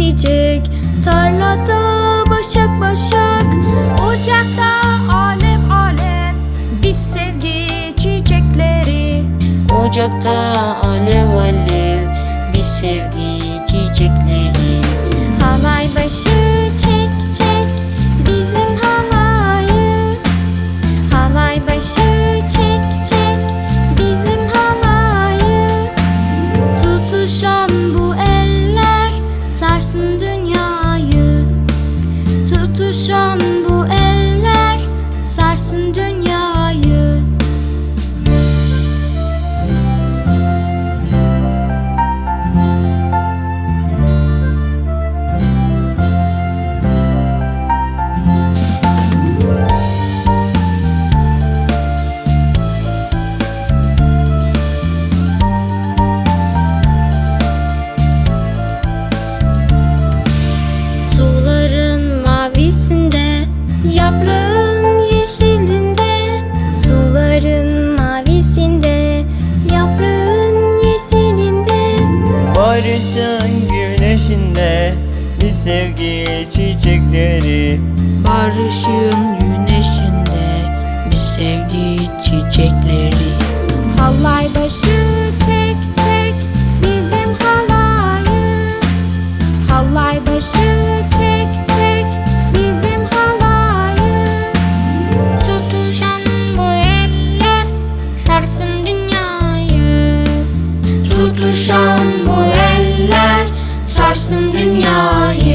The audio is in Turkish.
Çiçek Tarlada başak başak Ocakta alev alev Biz sevgi çiçekleri. Ocakta alev alev bir sevgi Tutuşan güneşinde bir sevgi çiçekleri. Barışın güneşinde bir sevgi çiçekleri. Halay başı çek çek bizim halayı. Halay başı çek çek bizim halayı. Tutuşan bu eller sarsın dünyayı. Tutuşan sarsın dünyayı.